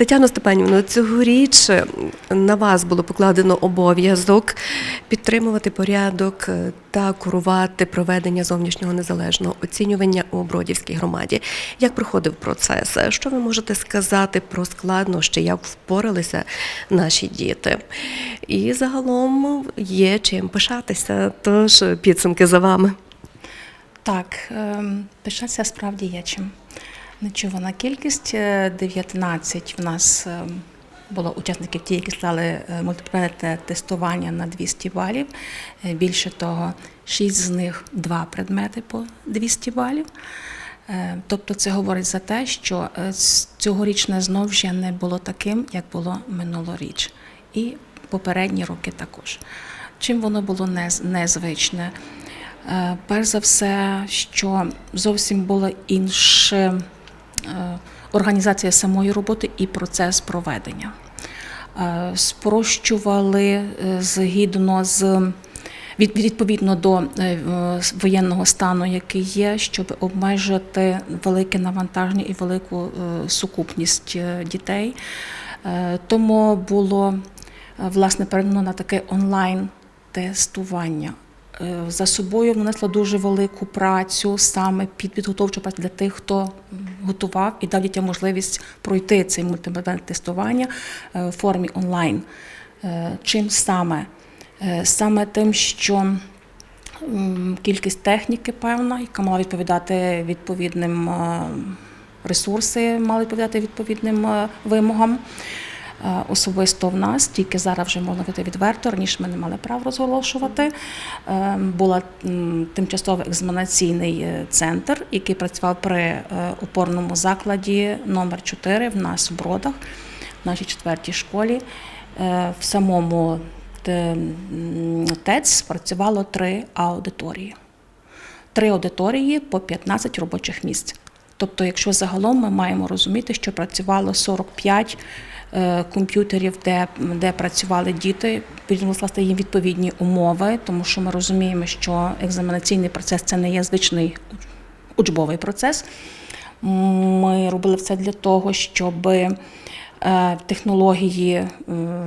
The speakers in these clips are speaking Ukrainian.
Тетяно Степанівно, цьогоріч на вас було покладено обов'язок підтримувати порядок е, та курувати проведення зовнішнього незалежного оцінювання у Бродівській громаді. Як проходив процес? Що ви можете сказати про складнощі, як впоралися наші діти? І загалом є чим пишатися. Тож підсумки за вами. Так, ем, пишатися справді є чим. Нечувана кількість е, 19 в нас ем, було учасників ті, які склали е, мультипредметне тестування на 200 балів. Е, Більше того, 6 з них два предмети по 200 балів. Е, Тобто це говорить за те, що е, цьогорічне знов вже не було таким, як було минулоріч. І попередні роки також. Чим воно було незвичне? Е, Перш за все, що зовсім була інша е, організація самої роботи і процес проведення. Е, Спрощували е, згідно з відповідно до е, е, воєнного стану, який є, щоб обмежити велике навантаження і велику е, сукупність е, дітей. Е, Тому було е, власне передано на таке онлайн тестування. Е, За собою внесла дуже велику працю саме під підготовчу працю для тих, хто готував і дав дітям можливість пройти це мультимедіальне тестування е, в формі онлайн. Е, Чим саме? Е, Саме тим, що кількість техніки певна, яка мала відповідати відповідним е, ресурси, мали відповідати відповідним е, вимогам. Е, Особисто в нас, тільки зараз вже можна говорити відверто, раніше ми не мали права розголошувати. Е, Була тимчасовий екзаменаційний е, центр, який працював при е, опорному закладі номер 4 в нас в Бродах, в нашій четвертій школі. В самому ТЕЦ працювало три аудиторії. Три аудиторії по 15 робочих місць. Тобто, якщо загалом ми маємо розуміти, що працювало 45 е, комп'ютерів, де, де працювали діти, потрібно їм відповідні умови, тому що ми розуміємо, що екзаменаційний процес це не є звичний учбовий процес. Ми робили все для того, щоб е, технології е,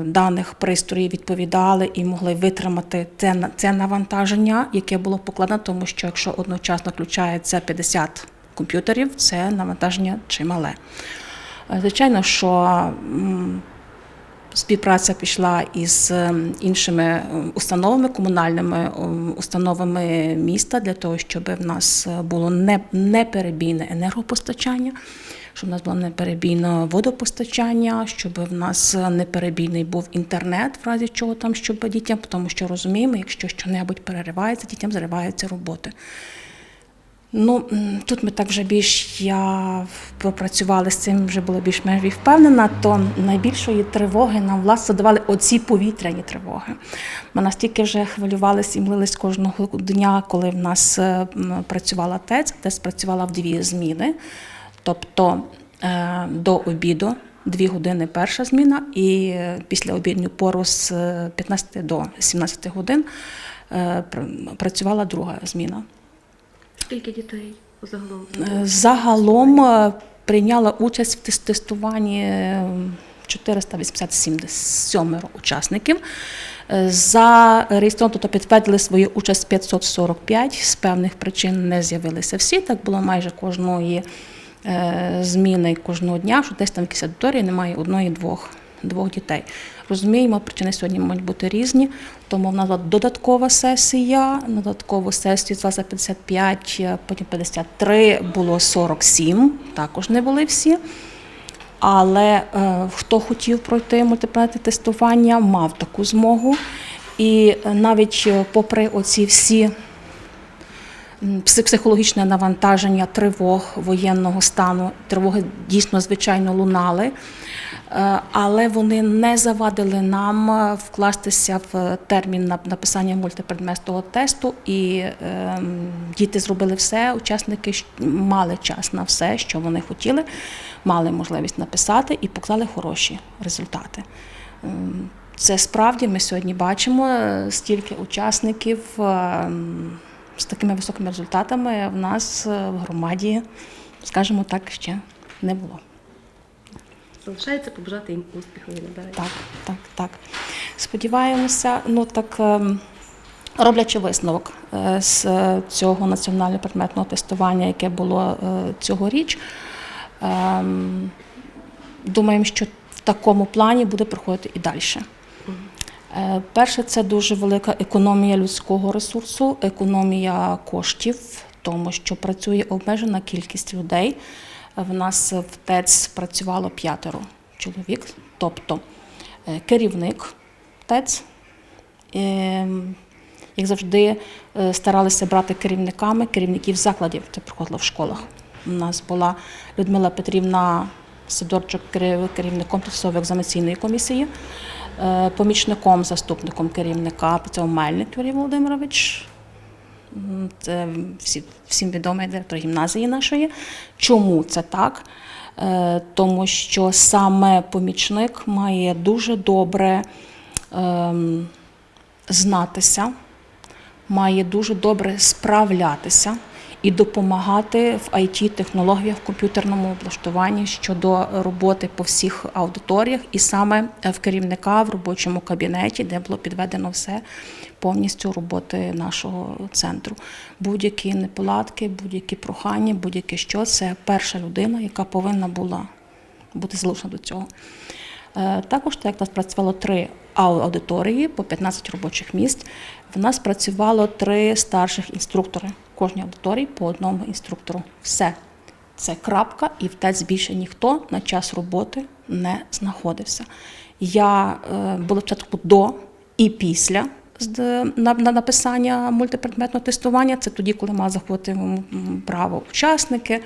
даних пристроїв відповідали і могли витримати це, це навантаження, яке було покладено, тому що якщо одночасно включається 50 комп'ютерів, це навантаження чимале. Е, Звичайно, що Співпраця пішла із е, іншими е, установами, комунальними е, установами міста для того, щоб в нас е, було неперебійне енергопостачання, щоб в нас було неперебійне водопостачання, щоб в нас неперебійний був інтернет, в разі чого там, щоб дітям, тому що розуміємо, якщо щось переривається, дітям зриваються роботи. Ну, тут ми так вже більш я попрацювали з цим, вже була більш-менш впевнена, то найбільшої тривоги нам власне задавали оці повітряні тривоги. Ми настільки вже хвилювалися і млились кожного дня, коли в нас е, працювала ТЕЦ, ТЕЦ працювала в дві зміни, тобто е, до обіду. Дві години перша зміна, і е, після обідню пору з е, 15 до 17 годин пр- працювала друга зміна. Скільки дітей загалом? Е, Загалом е, прийняла участь в тестуванні е, 487 учасників. Е, Зареєстровано, тобто підтвердили свою участь 545, з певних причин не з'явилися всі. Так було майже кожної зміни кожного дня, що десь там в якійсь аудиторії немає одної-двох двох дітей. Розуміємо, причини сьогодні можуть бути різні, тому в нас додаткова сесія, додаткову сесію звелася 55, е, потім 53, було 47, також не були всі. Але е, хто хотів пройти мультипредметне тестування, мав таку змогу. І е, навіть е, попри оці всі психологічне навантаження, тривог воєнного стану, тривоги дійсно звичайно лунали. Е, Але вони не завадили нам е, вкластися в термін на- написання мультипредметного тесту, і ем, діти зробили все. Учасники мали час на все, що вони хотіли, мали можливість написати і поклали хороші результати. Ем, Це справді ми сьогодні бачимо е, стільки учасників ем, з такими високими результатами в нас в громаді, скажімо так, ще не було. Залишається побажати їм успіху і надалі. Так, так, так. Сподіваємося, ну так. ем, Роблячи висновок е, з цього національного предметного тестування, яке було е, цьогоріч, ем, думаємо, що в такому плані буде проходити і далі. Е, Перше, це дуже велика економія людського ресурсу, економія коштів, тому що працює обмежена кількість людей. В нас в ТЕЦ працювало п'ятеро чоловік, тобто е, керівник ТЕЦ. Ем, Як завжди, е, старалися брати керівниками керівників закладів, це приходило в школах. У нас була Людмила Петрівна Сидорчук, керів- керівником тимчасової екзаменаційної комісії, е, помічником, заступником керівника це Мельник Юрій Володимирович. Це всі, всім відомий директор гімназії нашої. Чому це так? Е, Тому що саме помічник має дуже добре ем, знатися, має дуже добре справлятися і допомагати в it технологіях в комп'ютерному облаштуванні щодо роботи по всіх аудиторіях, і саме в керівника в робочому кабінеті, де було підведено все повністю роботи нашого центру. Будь-які неполадки, будь-які прохання, будь-яке що це перша людина, яка повинна була бути залучена до цього. Е, Також, так як нас працювало три аудиторії по 15 робочих місць, в нас працювало три старших інструктори. Кожній аудиторії по одному інструктору. Все. Це крапка, і в ТЕЦ більше ніхто на час роботи не знаходився. Я е, була спочатку до і після на, на написання мультипредметного тестування. Це тоді, коли мали м, право учасники,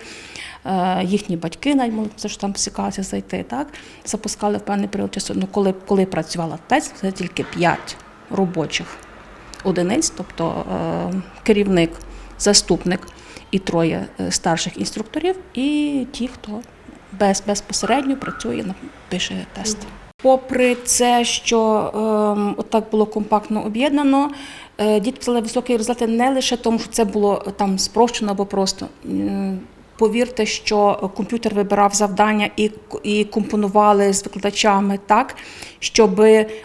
е, їхні батьки навіть це ж там цікавилися зайти. Так? Запускали в певний період часу. Ну, коли, коли працювала ТЕЦ, це тільки 5 робочих одиниць, тобто е, керівник, заступник і троє е, старших інструкторів, і ті, хто без, безпосередньо працює, пише тест. Попри це, що ем, отак було компактно об'єднано, е, діти взяли високі результати не лише тому, що це було е, там спрощено або просто. Повірте, що комп'ютер вибирав завдання і, і компонували з викладачами так, щоб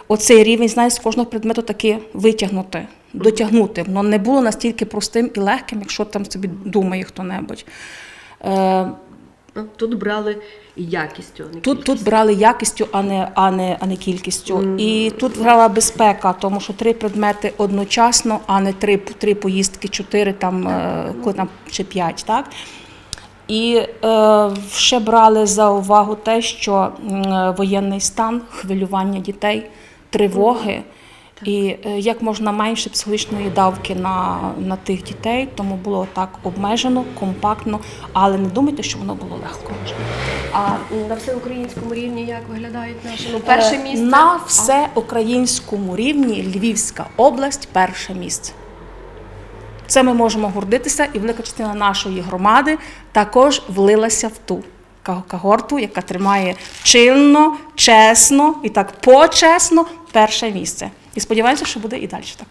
оцей рівень знань з кожного предмету таки витягнути, дотягнути. Воно не було настільки простим і легким, якщо там собі думає хто-небудь. Е, Ну, Тут брали якістю, а не Тут, тут брали якістю, а не, а не, а не кількістю. І тут грала безпека, тому що три предмети одночасно, а не три, три поїздки, чотири там, е, коли там чи п'ять. Так? І е, ще брали за увагу те, що м, воєнний стан, хвилювання дітей, тривоги. І е, як можна менше психологічної давки на, на тих дітей, тому було так обмежено, компактно, але не думайте, що воно було легко. А на всеукраїнському рівні як виглядають наші? Ну, перше Е, місце. на всеукраїнському рівні Львівська область перше місце. Це ми можемо гордитися, і велика частина нашої громади також влилася в ту когорту, яка тримає чинно, чесно і так почесно перше місце. І сподіваємося, що буде і далі так.